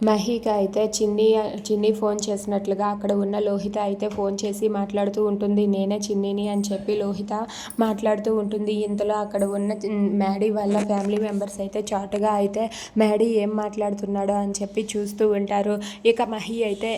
మహిక అయితే చిన్ని చిన్ని ఫోన్ చేసినట్లుగా అక్కడ ఉన్న లోహిత అయితే ఫోన్ చేసి మాట్లాడుతూ ఉంటుంది. నేనే చిన్నిని అని చెప్పి లోహిత మాట్లాడుతూ ఉంటుంది. ఇంతలో అక్కడ ఉన్న మ్యాడీ వాళ్ళ ఫ్యామిలీ మెంబర్స్ అయితే చాటుగా అయితే మ్యాడీ ఏం మాట్లాడుతున్నాడో? అని చెప్పి చూస్తూ ఉంటారు. ఇక మహి అయితే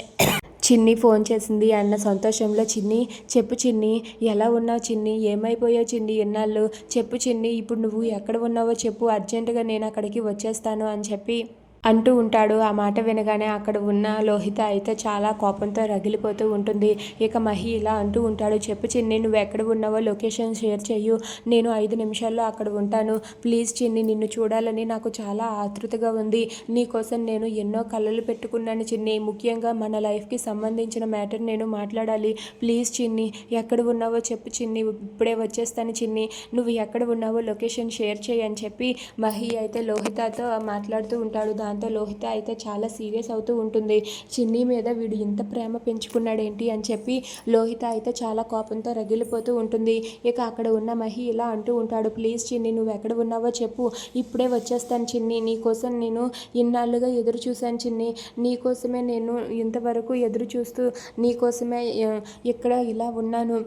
చిన్ని ఫోన్ చేసింది అన్న సంతోషంలో చిన్ని చెప్పు చిన్ని ఎలా ఉన్నావు చిన్ని? ఏమైపోయావు చిన్ని ఎన్నాళ్ళు చెప్పు చిన్ని ఇప్పుడు నువ్వు ఎక్కడ ఉన్నావో చెప్పు. అర్జెంటుగా నేను అక్కడికి వచ్చేస్తాను అని చెప్పి అంటూ ఉంటాడు. ఆ మాట వినగానే అక్కడ ఉన్న లోహిత అయితే చాలా కోపంతో రగిలిపోతూ ఉంటుంది. ఇక మహి ఇలా అంటూ ఉంటాడు. చెప్పు చిన్ని నువ్వు ఎక్కడ ఉన్నావో లొకేషన్ షేర్ చేయు నేను ఐదు నిమిషాల్లో అక్కడ ఉంటాను. ప్లీజ్ చిన్ని నిన్ను చూడాలని నాకు చాలా ఆతృతగా ఉంది. నీకోసం నేను ఎన్నో కళలు పెట్టుకున్నాను చిన్ని. ముఖ్యంగా మన లైఫ్కి సంబంధించిన మ్యాటర్ నేను మాట్లాడాలి. ప్లీజ్ చిన్ని ఎక్కడ ఉన్నావో చెప్పు చిన్ని. ఇప్పుడే వచ్చేస్తాను చిన్ని. నువ్వు ఎక్కడ ఉన్నావో లొకేషన్ షేర్ చేయి అని చెప్పి మహి అయితే లోహితతో మాట్లాడుతూ ఉంటాడు. దాంతో లోహిత అయితే చాలా సీరియస్ అవుతూ ఉంటుంది. చిన్ని మీద వీడు ఇంత ప్రేమ పెంచుకున్నాడేంటి అని చెప్పి లోహిత అయితే చాలా కోపంతో రగిలిపోతూ ఉంటుంది. ఇక అక్కడ ఉన్న మహి ఇలా అంటూ ఉంటాడు ప్లీజ్ చిన్ని నువ్వు ఎక్కడ ఉన్నావో చెప్పు. ఇప్పుడే వచ్చేస్తాను చిన్ని. నీకోసం నేను ఇన్నాళ్ళుగా ఎదురు చూశాను చిన్ని. నీకోసమే నేను ఇంతవరకు ఎదురు చూస్తూ నీకోసమే ఇక్కడ ఇలా ఉన్నాను.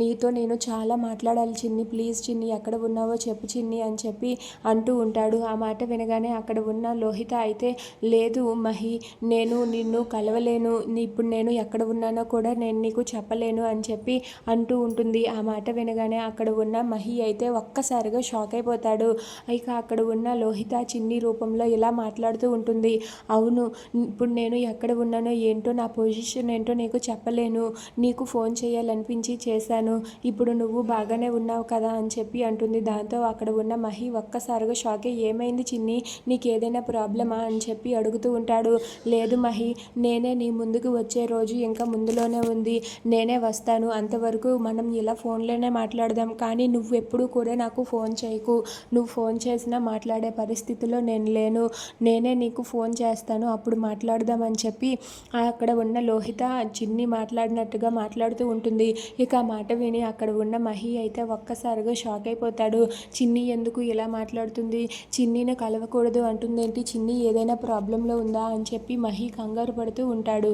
నీతో నేను చాలా మాట్లాడాలి చిన్ని. ప్లీజ్ చిన్ని ఎక్కడ ఉన్నావో చెప్పు చిన్ని అని చెప్పి అంటూ ఉంటాడు. ఆ మాట వినగానే అక్కడ ఉన్న లోహిత అయితే లేదు మహి నేను నిన్ను కలవలేను. ఇప్పుడు నేను ఎక్కడ ఉన్నానో కూడా నేను నీకు చెప్పలేను అని చెప్పి అంటూ ఉంటుంది. ఆ మాట వినగానే అక్కడ ఉన్న మహి అయితే ఒక్కసారిగా షాక్ అయిపోతాడు. ఇక అక్కడ ఉన్న లోహిత చిన్ని రూపంలో ఇలా మాట్లాడుతూ ఉంటుంది. అవును ఇప్పుడు నేను ఎక్కడ ఉన్నానో ఏంటో నా పొజిషన్ ఏంటో నీకు చెప్పలేను. నీకు ఫోన్ చేయాలనిపించి చేశాను. ఇప్పుడు నువ్వు బాగానే ఉన్నావు కదా అని చెప్పి అంటుంది. దాంతో అక్కడ ఉన్న మహి ఒక్కసారిగా షాక్ అయ్యి ఏమైంది చిన్ని? నీకు ఏదైనా ప్రాబ్లమా? అని చెప్పి అడుగుతూ ఉంటాడు. లేదు మహి నేనే నీ ముందుకు వచ్చే రోజు ఇంకా ముందులోనే ఉంది. నేనే వస్తాను. అంతవరకు మనం ఇలా ఫోన్లోనే మాట్లాడదాం. కానీ నువ్వు ఎప్పుడు కూడా నాకు ఫోన్ చేయకు. నువ్వు ఫోన్ చేసినా మాట్లాడే పరిస్థితిలో నేను లేను. నేనే నీకు ఫోన్ చేస్తాను. అప్పుడు మాట్లాడదాం అని చెప్పి అక్కడ ఉన్న లోహిత చిన్ని మాట్లాడినట్టుగా మాట్లాడుతూ ఉంటుంది. ఇక ఆ మాట విని అక్కడ ఉన్న మహి అయితే ఒక్కసారిగా షాక్ అయిపోతాడు. చిన్ని ఎందుకు ఇలా మాట్లాడుతుంది? చిన్నిని కలవకూడదు అంటుందేంటి? చిన్ని ఏదైనా ప్రాబ్లంలో ఉందా అని చెప్పి మహి కంగారు పడుతూ ఉంటాడు.